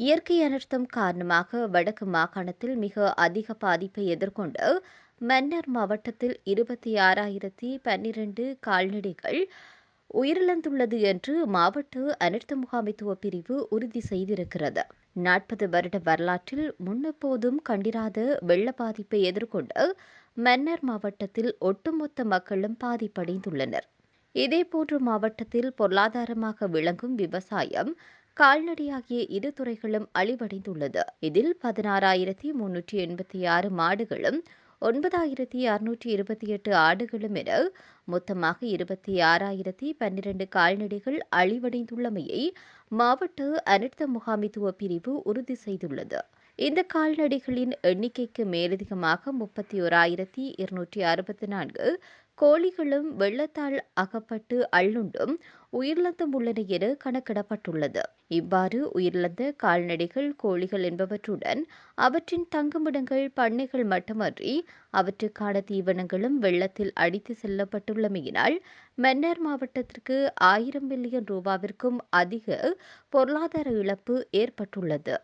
இயற்கை அனர்த்தம் காரணமாக வடக்கு மாகாணத்தில் மிக அதிக பாதிப்பை எதிர்கொண்ட மன்னர் மாவட்டத்தில் இருபத்தி ஆறாயிரத்தி பன்னிரண்டு கால்நடைகள் உயிரிழந்துள்ளது என்று மாவட்ட அனர்த்த முகாமைத்துவ பிரிவு உறுதி செய்திருக்கிறது. நாற்பது வருட வரலாற்றில் முன்னெப்போதும் கண்டிராத வெள்ள பாதிப்பை எதிர்கொண்டு மன்னர் மாவட்டத்தில் ஒட்டுமொத்த மக்களும் பாதிப்படைந்துள்ளனர். இதேபோன்று மாவட்டத்தில் பொருளாதாரமாக விளங்கும் விவசாயம் கால்நடை ஆகிய இரு துறைகளும் அழிவடைந்துள்ளது. இதில் பதினாறாயிரத்தி முன்னூற்றி எண்பத்தி ஆறு மாடுகளும் ஒன்பதாயிரத்தி அறுநூற்றி இருபத்தி எட்டு ஆடுகளும் என மொத்தமாக இருபத்தி ஆறாயிரத்தி பன்னிரண்டு கால்நடைகள் அழிவடைந்துள்ளமையை மாவட்ட அனர்த்த முகாமித்துவ பிரிவு உறுதி செய்துள்ளது. இந்த கால்நடைகளின் எண்ணிக்கைக்கு மேலதிகமாக முப்பத்தி ஓராயிரத்தி இருநூற்றி அறுபத்தி நான்கு கோழிகளும் வெள்ளத்தால் அகப்பட்டு அள்ளுண்டும் உயிரிழந்தும் உள்ளன என கணக்கிடப்பட்டுள்ளது. இவ்வாறு உயிரிழந்த கால்நடைகள் கோழிகள் என்பவற்றுடன் அவற்றின் தங்குமிடங்கள் பண்ணைகள் மட்டுமன்றி அவற்றுக்கான தீவனங்களும் வெள்ளத்தில் அடித்து செல்லப்பட்டுள்ளமையினால் மன்னர் மாவட்டத்திற்கு ஆயிரம் மில்லியன் ரூபாவிற்கும் அதிக பொருளாதார இழப்பு ஏற்பட்டுள்ளது.